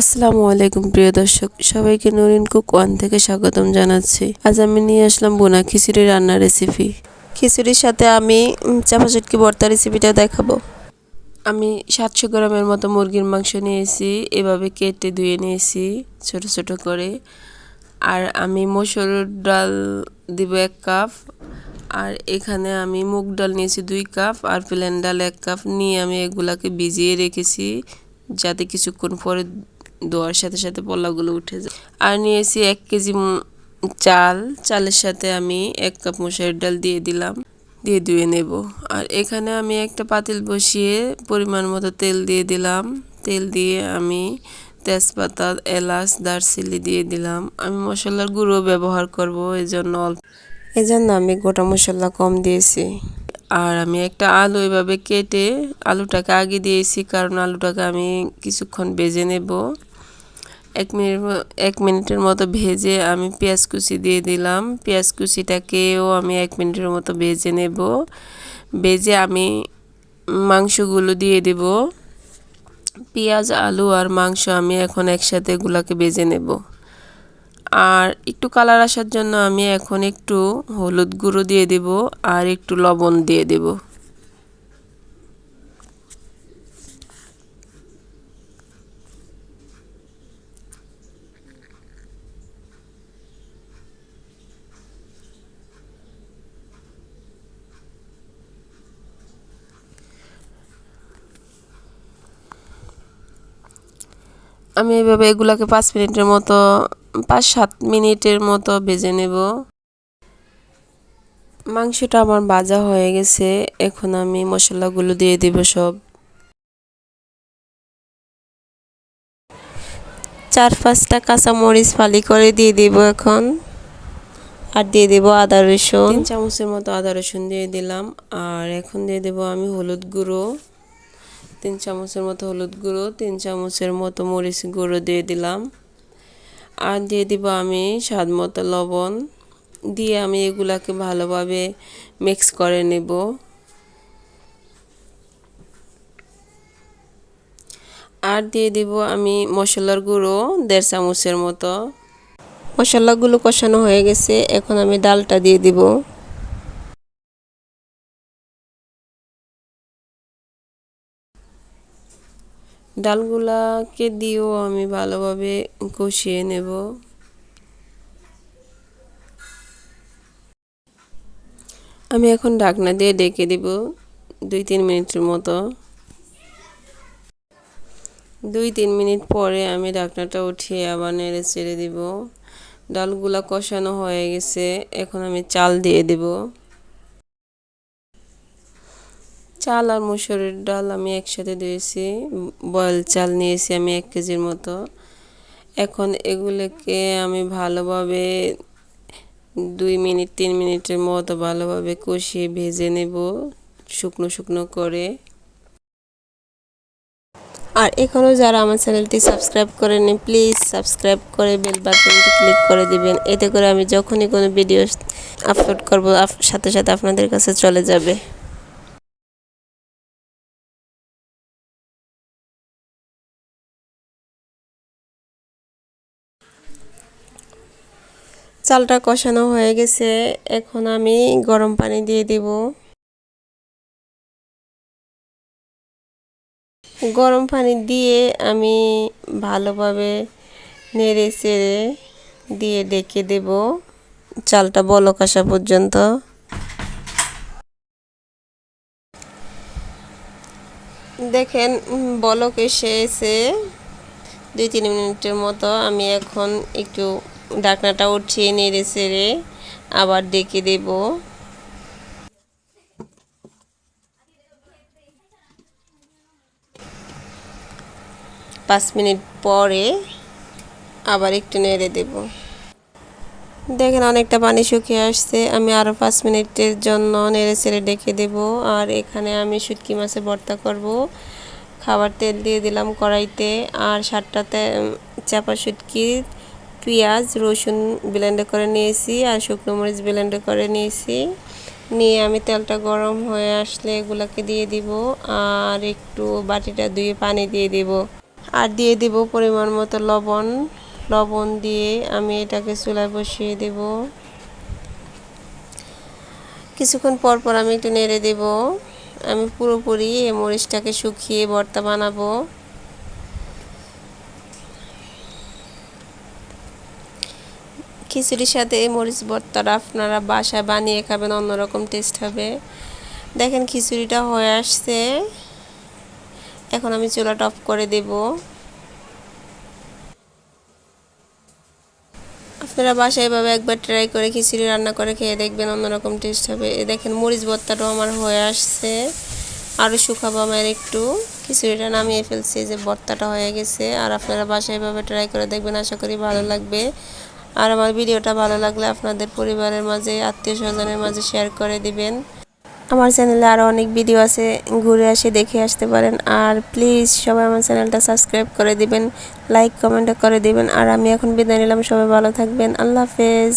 আসসালামু আলাইকুম, প্রিয় দর্শক। সবাইকে নরিন কুক ওয়ান থেকে স্বাগতম জানাচ্ছি। আজ আমি নিয়ে আসলাম বোনা খিচুড়ি রান্নার রেসিপি খিচুড়ির সাথে আমি চাপা চটকি ভর্তা রেসিপিটা দেখাবো। আমি সাতশো গ্রামের মতো মুরগির মাংস নিয়েছি, এভাবে কেটে ধুয়ে নিয়েছি, ছোট ছোট করে। আর আমি মসুর ডাল দিব এক কাপ, আর এখানে আমি মুগ ডাল নিয়েছি দুই কাপ, আর প্লেন ডাল এক কাপ। নিয়ে আমি এগুলাকে ভিজিয়ে রেখেছি, যাতে কিছুক্ষণ পরে ধোয়ার সাথে সাথে পোলাগুলো উঠে যায়। আর নিয়েছি এক কেজি চাল। চালের সাথে আমি এক কাপ মশারির ডাল দিয়ে দিলাম, দিয়ে ধুয়ে নেব। আর এখানে আমি একটা পাতিল বসিয়ে পরিমাণ মতো তেল দিয়ে দিলাম। তেল দিয়ে আমি তেজপাতা, এলাচ, দারচিনি দিয়ে দিলাম। আমি মশলার গুঁড়ো ব্যবহার করব এই জন্য অল্প। এজন্য আমি গোটা মশলা কম দিয়েছি। আর আমি একটা আলু এভাবে কেটে আলুটাকে আগে দিয়েছি, কারণ আলুটাকে আমি কিছুক্ষণ বেজে নেব। এক মিনিট এক মিনিটের মতো ভেজে আমি পেঁয়াজ কুচি দিয়ে দিলাম। পেঁয়াজ কুচিটাকেও আমি এক মিনিটের মতো ভেজে নেব। ভেজে আমি মাংসগুলো দিয়ে দেব। পেঁয়াজ, আলু আর মাংস আমি এখন একসাথে এগুলাকে ভেজে নেব। আর একটু কালার আসার জন্য আমি এখন একটু হলুদ গুঁড়ো দিয়ে দেব আর একটু লবণ দিয়ে দেব। আমি এভাবে এগুলাকে পাঁচ মিনিটের মতো, পাঁচ সাত মিনিটের মতো ভেজে নেব। মাংসটা আমার ভাজা হয়ে গেছে, এখন আমি মশলাগুলো দিয়ে দিব সব। চার পাঁচটা কাঁচা মরিচ ফালি করে দিয়ে দিব এখন, আর দিয়ে দেব আদা রসুন। তিন চামচের মতো আদা রসুন দিয়ে দিলাম, আর এখন দিয়ে দেব আমি হলুদ গুঁড়ো। তিন চামচের মতো হলুদ গুঁড়ো, তিন চামচের মতো মরিচ গুঁড়ো দিয়ে দিলাম। আর দিয়ে দিব আমি স্বাদ মতো লবণ। দিয়ে আমি এগুলাকে ভালোভাবে মিক্স করে নেব। আর দিয়ে দিব আমি মশলার গুঁড়ো, দেড় চামচের মতো। মশলাগুলো কষানো হয়ে গেছে, এখন আমি ডালটা দিয়ে দিব। ডালগুলাকে দিয়েও আমি ভালোভাবে কষিয়ে নেব। আমি এখন ঢাকনা দিয়ে ডেকে দিব দুই তিন মিনিটের মতো। দুই তিন মিনিট পরে আমি ঢাকনাটা উঠিয়ে আবার নেড়ে ছেড়ে দিব। ডালগুলা কষানো হয়ে গেছে, এখন আমি চাল দিয়ে দেব। চাল আর মুসুরের ডাল আমি একসাথে দিয়েছি। বয়েল চাল নিয়েছি আমি এক কেজির মতো। এখন এগুলোকে আমি ভালোভাবে দুই মিনিট, তিন মিনিটের মতো ভালোভাবে কষিয়ে ভেজে নেব শুকনো শুকনো করে। আর এখনও যারা আমার চ্যানেলটি সাবস্ক্রাইব করেনি প্লিজ সাবস্ক্রাইব করে বেল বাটনটি ক্লিক করে দিবেন। এতে করে আমি যখনই কোনো ভিডিও আপলোড করব সাথে সাথে আপনাদের কাছে চলে যাবে। চালটা কষানো হয়ে গেছে, এখন আমি গরম পানি দিয়ে দিব। গরম পানি দিয়ে আমি ভালোভাবে নেড়ে চেড়ে দিয়ে ডেকে দেব চালটা বলক আসা পর্যন্ত। দেখেন বলক বলক এসে দুই তিন মিনিটের মতো আমি এখন একটু ঢাকনাটা উঠিয়ে নেড়ে চেড়ে আবার ডেকে দেব। পাঁচ মিনিট পরে আবার একটু নেড়ে দেব। দেখেন অনেকটা পানি শুকিয়ে আসছে, আমি আরও পাঁচ মিনিটের জন্য নেড়ে চেড়ে ডেকে দেব। আর এখানে আমি শুটকি মাছের ভর্তা করব। খাবার তেল দিয়ে দিলাম কড়াইতে, আর সাতটাতে চাপা শুটকি পেঁয়াজ, রসুন ব্লেন্ড করে নিয়েছি আর শুকনো মরিচ ব্লেন্ড করে নিয়েছি। নিয়ে আমি তেলটা গরম হয়ে আসলে এগুলাকে দিয়ে দিব আর একটু বাটিটা ধুয়ে পানি দিয়ে দিব। আর দিয়ে দিব পরিমাণ মতো লবণ। লবণ দিয়ে আমি এটাকে চুলায় বসিয়ে দেব। কিছুক্ষণ পর পর আমি একটু নেড়ে দেব। আমি পুরোপুরি এই মরিচটাকে শুকিয়ে ভর্তা বানাবো। খিচুড়ির সাথে এই মরিচ ভর্তাটা আপনারা বাসায় বানিয়ে খাবেন, অন্যরকম টেস্ট হবে। দেখেন খিচুড়িটা হয়ে আসছে। এখন আমি চুলা টপ করে দেব। আপনারা বাসায় এভাবে একবার ট্রাই করে খিচুড়ি রান্না করে খেয়ে দেখবেন অন্যরকম টেস্ট হবে। এ দেখেন মরিচ ভর্তাটাও আমার হয়ে আসছে। আরও শুকাবো আমার একটু। খিচুড়িটা নামিয়ে ফেলছি যে ভর্তাটা হয়ে গেছে। আর আপনারা বাসায় এভাবে ট্রাই করে দেখবেন, আশা করি ভালো লাগবে। আর আমার ভিডিওটা ভালো লাগলে আপনাদের পরিবারের মাঝে আত্মীয় স্বজনের মাঝে শেয়ার করে দিবেন। আমার চ্যানেলে আরও অনেক ভিডিও আছে, ঘুরে আসে, দেখে আসতে পারেন। আর প্লিজ সবাই আমার চ্যানেলটা সাবস্ক্রাইব করে দিবেন লাইক কমেন্ট করে দিবেন। আর আমি এখন বিদায় নিলাম, সবাই ভালো থাকবেন। আল্লাহ হাফেজ।